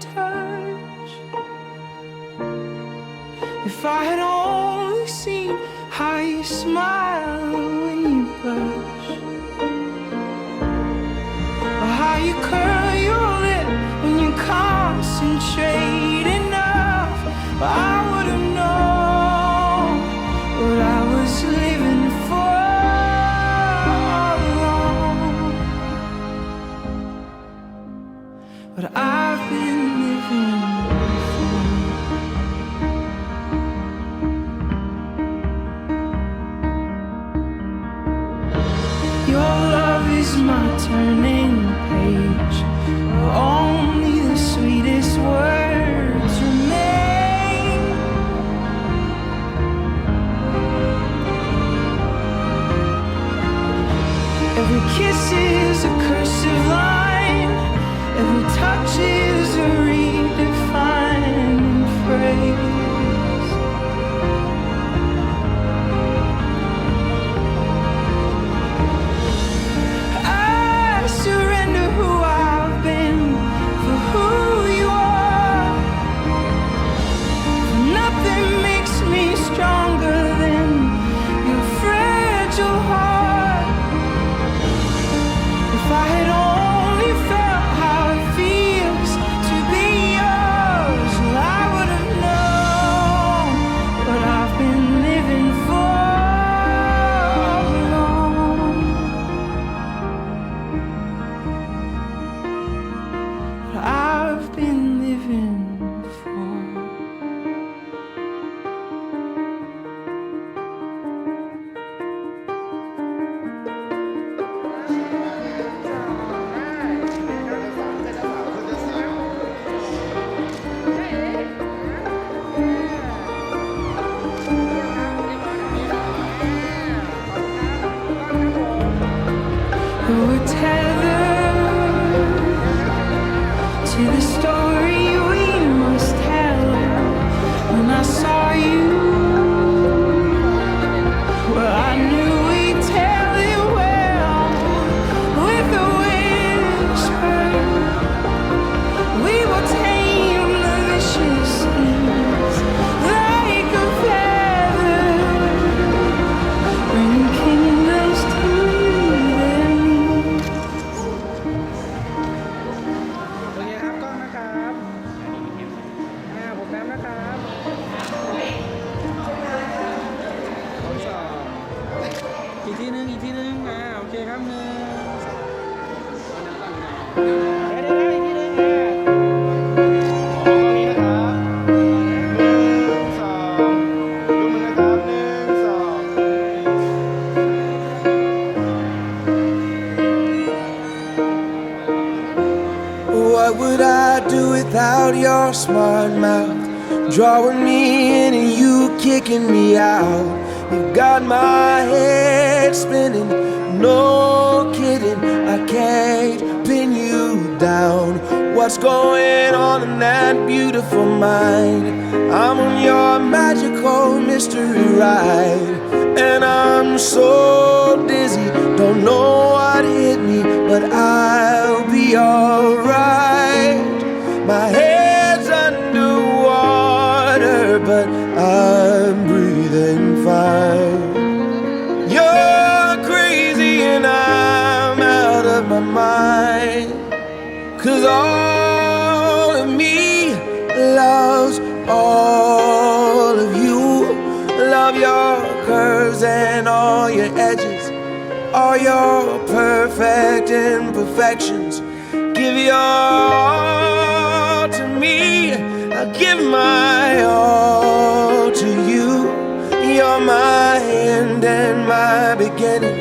touch. If I had only seen how you smile when you blush, or how you curl your lip when you concentrate enough. You got my head spinning. No kidding, I can't pin you down. What's going on in that beautiful mind? I'm on your magical mystery ride, and I'm so dizzy. Don't know what hit me, but I'll be alright. My head all of you. Love your curves and all your edges, all your perfect imperfections. Give your all to me, I give my all to you. You're my end and my beginning.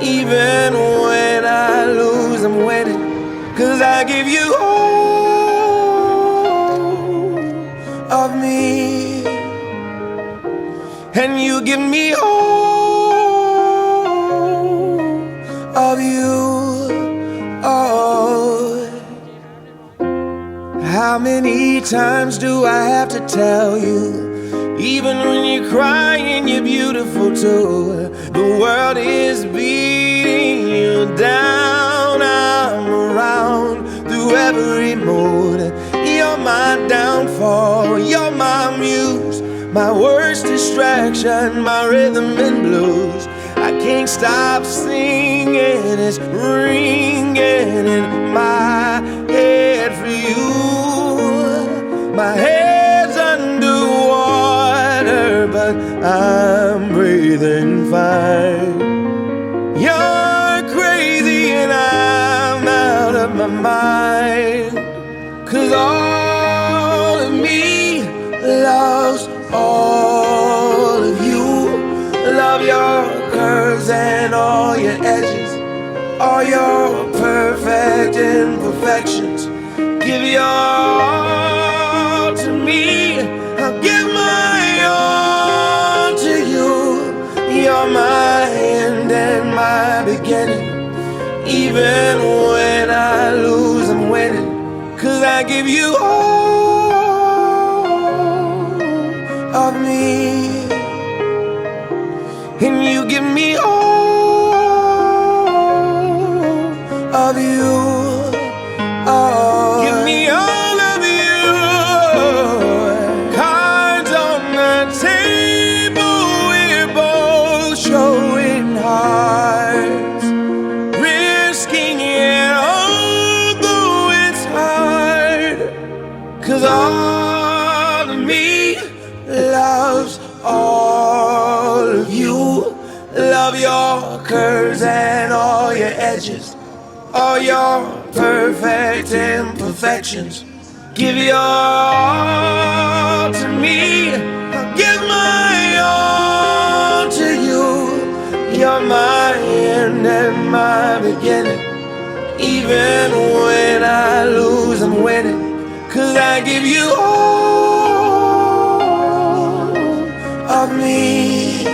Even when I lose, I'm winning. Cause I give you all. And you give me all of you. Oh, how many times do I have to tell you? Even when you're crying, you're beautiful too. The world is beating you down. I'm around through every mood. You're my downfall, you're my worst distraction, my rhythm and blues. I can't stop singing, it's ringing in my head for you. My head's underwater, but I'm breathing fine. You're crazy and I'm out of my mind. Cause all all of you. Love your curves and all your edges, all your perfect imperfections. Give your all to me. I'll give my all to you. You're my end and my beginning. Even when I lose, I'm winning. Cause I give you all of me. And you give me all your perfect imperfections give your all to me I'll give my all to you you're my end and my beginning. Even when I lose, I'm winning. Cause I give you all of me.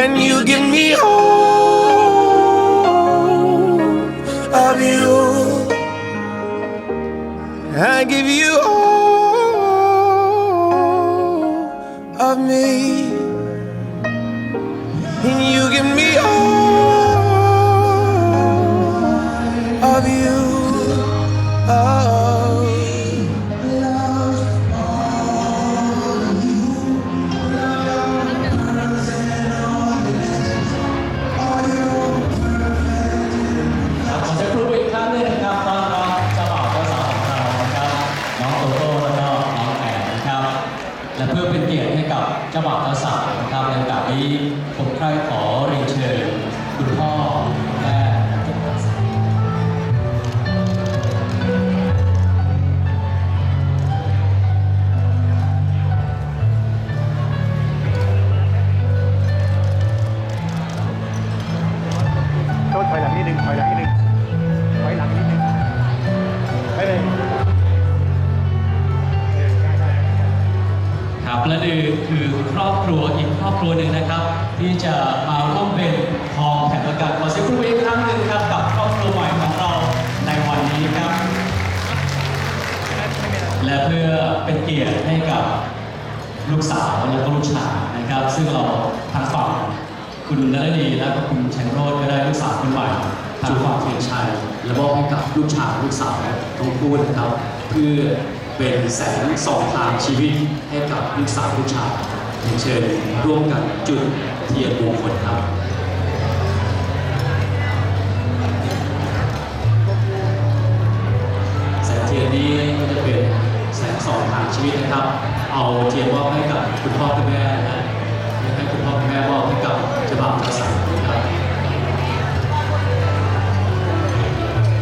And you give me all I give you all of me. ลูกสาวและก็ลูกชายนะครับ ซึ่งเราทางฝั่งคุณนรดีและก็คุณชัยโรจน์ก็ได้ลูกสาวคนใหม่ทางฝั่งเพียนชัยและมอบให้กับลูกชายลูกสาวทั้งคู่นะครับ เพื่อเป็นแสงส่องทางชีวิตให้กับลูกสาวลูกชายเรียนเชิญร่วมกันจุดเทียนมงคลครับ ชีวิตนะครับ เอาเทียนมอบให้กับคุณพ่อคุณแม่นะให้คุณพ่อคุณแม่มอบให้กับเจ้าบ่าวเจ้าสาวนะครับ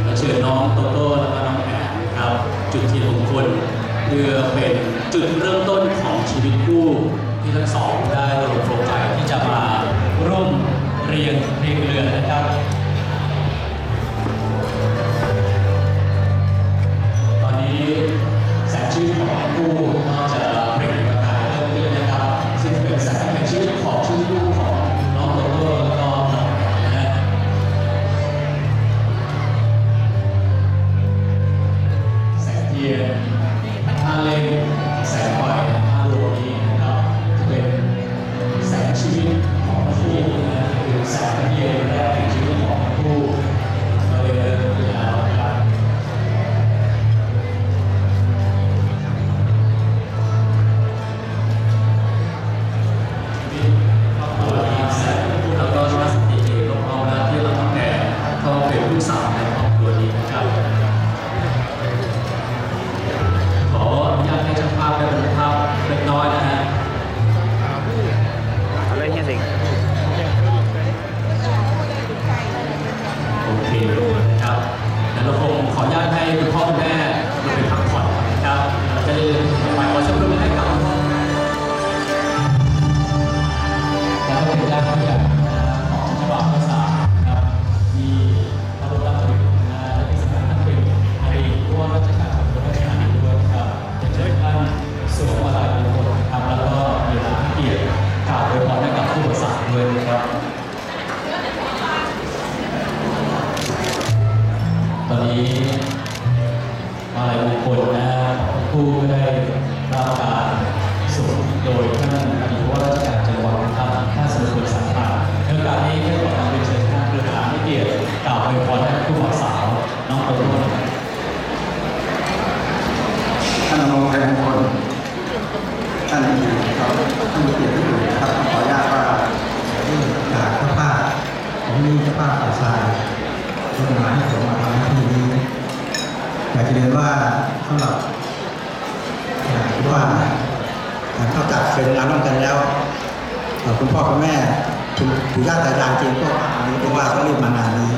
และเชิญน้องโตโต้แล้วก็น้องแอนครับจุดเทียนมงคลเพื่อเป็นจุดเริ่มต้นของชีวิตคู่ที่ทั้งสองได้ตกลงโปรงใจที่จะมาร่วมเรียนเพลงเรือนนะครับ Богу. นี้มาลายมงคลนะผู้ได้รับการสวดโดย ปู่ย่าตายายเองก็เรียกว่าเขาเรียนมานานนี้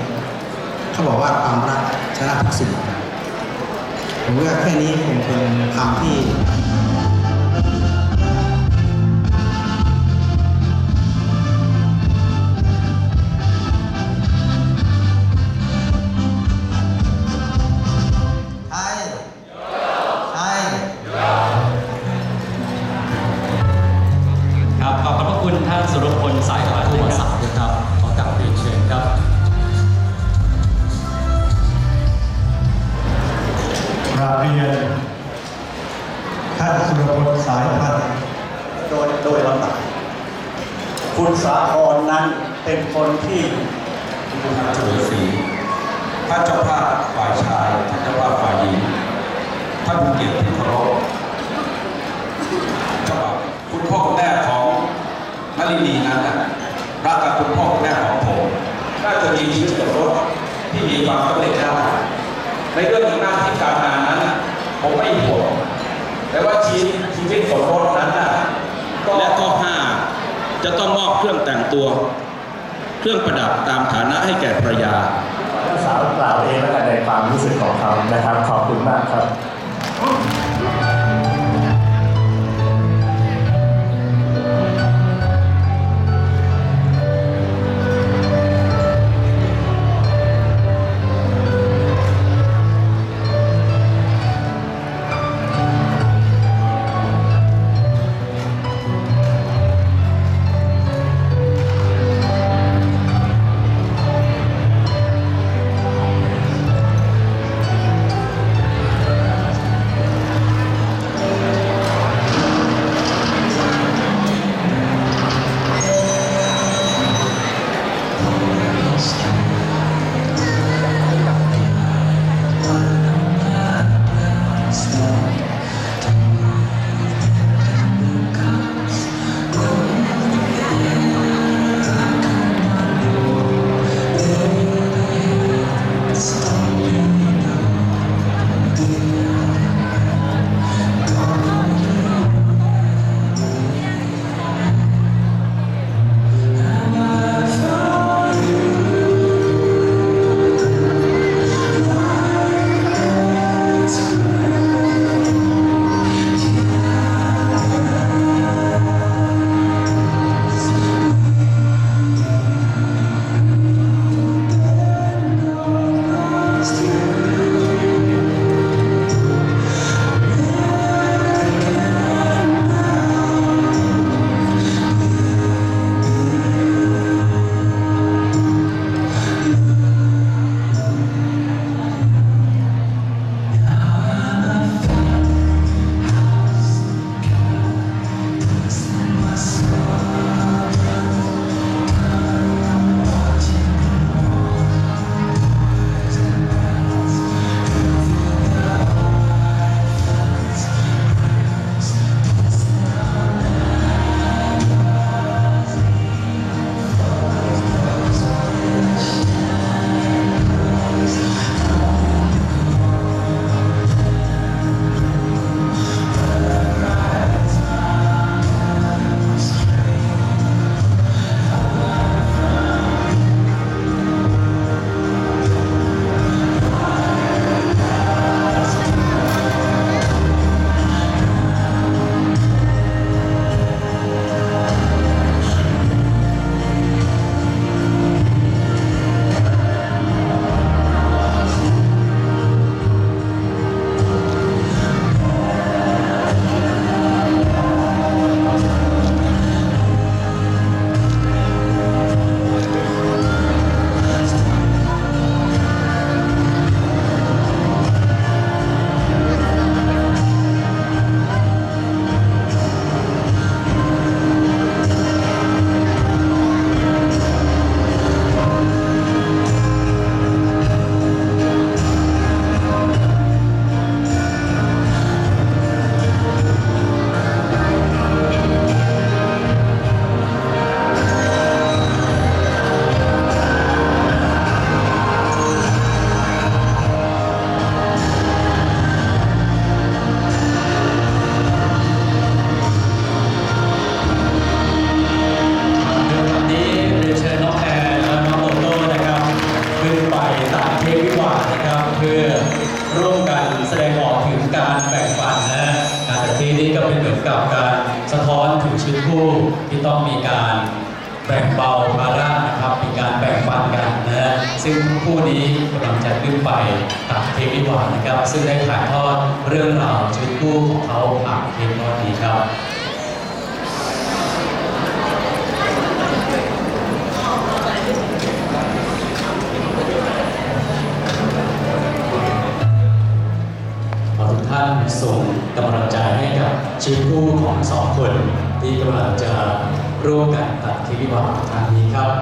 เขาบอกว่าความรักชนะทุกสิ่งผมว่าแค่นี้คงเป็นคำที่ ณพ่อคุณแม่ของผมน่าจะมีชีวิตสมรถที่มีความสำเร็จได้ในเรื่องของหน้าที่การงานนั้น ผมไม่ห่วงแต่ว่าชีวิชีวิตสมรถนั้นนะและข้อห้าจะต้องมอบเครื่องแต่งตัว เครื่องประดับตามฐานะให้แก่ภรรยาเจ้สาวกล่าวเองแล้วในความรู้สึกของเขานะครับขอบคุณมากครับ แบ่งเบาภาระนะครับมีการแบ่งปันกันนะฮะซึ่งคู่นี้กำลังจะขึ้นไปตัดเค้กวิวาห์นะครับ ซึ่งได้ถ่ายทอดเรื่องราวชีวิตคู่ของเขาผ่านเค้กก้อนนี้ครับขอทุกท่านส่งกำลังใจให้กับชีวิตคู่ของสองคนที่กำลังจะ ร่วมกันตัดที่วิวาห์ครั้งนี้ครับ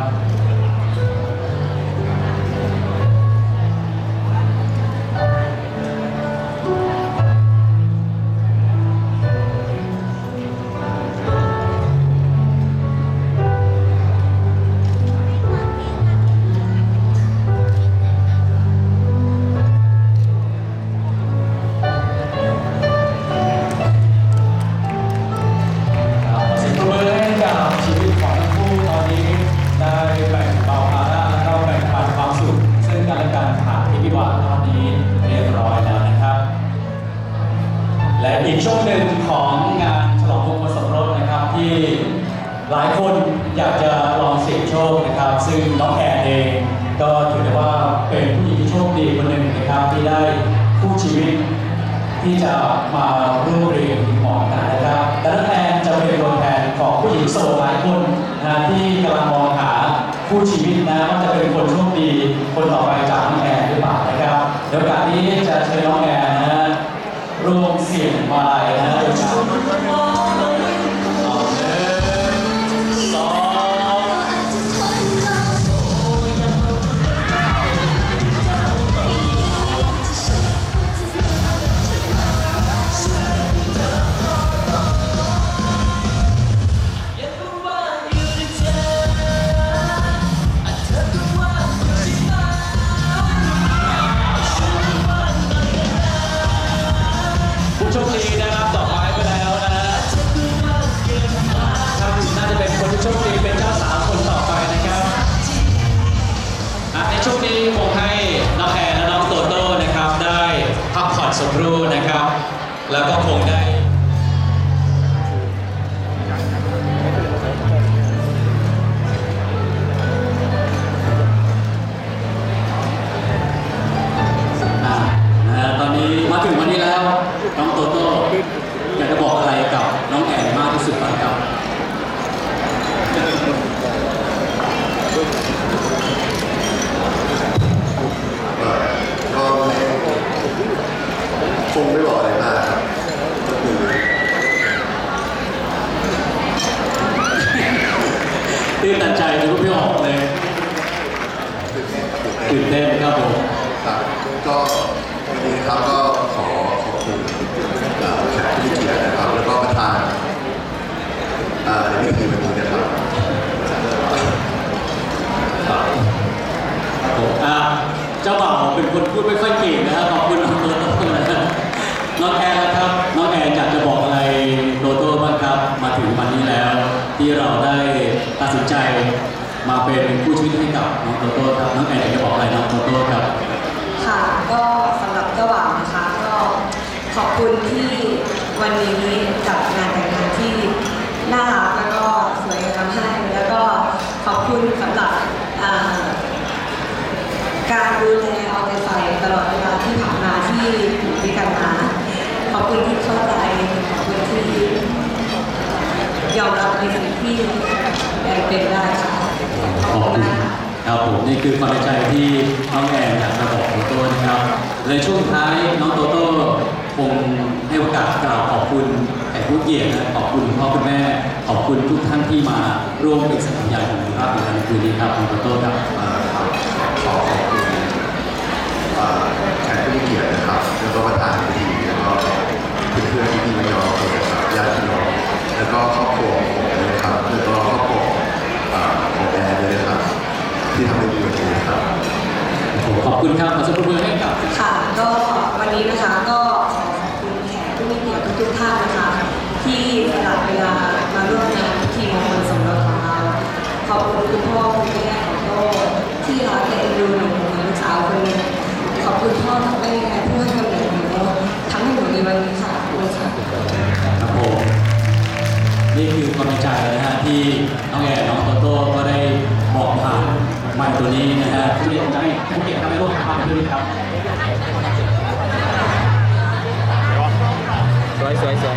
มาเป็นผู้ชีวิตให้กับน้องโตโต้ครับน้องแอนอยากจะบอกอะไรน้องโตโต้ครับ ค่ะก็สำหรับเจ้าบ่าวนะคะก็ขอบคุณที่วันนี้กับงานแต่งงานที่น่ารักแล้วก็สวยงามให้แล้วก็ขอบคุณสำหรับอ่าการดูแลเอาใจใส่ตลอดเวลาที่ผ่านมาที่อยู่ด้วยกันมาขอบคุณที่เข้าใจขอบคุณที่ยอมรับในสิ่งที่แอนเป็นได้ค่ะ ขอบคุณมากค่ะครับผมนี่คือความในใจที่น้องแอนอยากจะบอกโตโต้นะครับในช่วงท้ายน้องโตโต้คงให้โอกาสกล่าวขอบคุณแขกผู้เกียรตินะขอบคุณพ่อคุณแม่ ขอบคุณทุกท่านที่มาร่วมเป็นสัญญาณของภาพในวันคืนนี้ครับน้องโตโต้ครับขอขอบคุณเอ่อแขกผู้เกียรตินะครับแล้วก็ประธานในพิธีแล้วก็เพื่อนๆพี่น้องนะครับญาติพี่น้องแล้วก็ครอบครัวผมนะครับแล้วก็ ที่ทำให้มีวันนี้ครับขอบคุณครับขอสมมือให้กับค่ะก็วันนี้นะคะก็ขอบคุณแขกผู้มีเกียรติทุกท่านนะคะ ที่สละเวลามาร่วมงานทีมงคลสมรสของเราขอบคุณคุณพ่อคุณแม่ของโลกที่รักและเอ็นดูหนูเหมือนลูกสาวคนนึงขอบคุณพ่อทั้งแม่ผู้ให้กำเนิดหนูทำให้หนูมีวันนี้ค่ะขอบคุณค่ะครับผมนี่คือกำลังใจนะฮะที่น้องแอ๋น้องโตโต้ก็ได้บอกผ่าน มันตัวนี้นะฮะผู้เลยนจะไม่ผู้เก็นจะไม่ร่วมทางด้วยครับสวยสวยสวย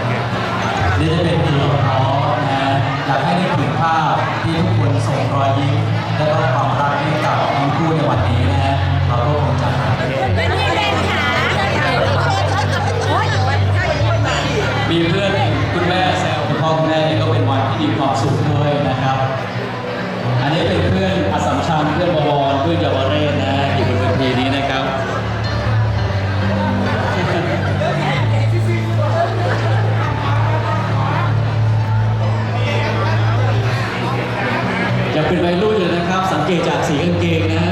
นี่จะเป็นตัวของน้อนะฮะอยากให้ได้ถึงภาพที่ทุกคนส่งรอยยิ้มและก็ความรักให้กับทั้งคู่ในวันนี้นะฮะเราก็คงจะหามีเพื่อนคุณแม่แซวคุณพ่อคุณแม่เนี่ยก็เป็นวันที่มีความสุขด้วยนะครับ อันนี้เป็นเพื่อน รเพื่อนบวรด้วยจาวเล่นนะอยู่บนเวทีนี้นะครับจะเป็นวัยรุ่นเลยนะครับ สังเกตจากสีกางเกงนะ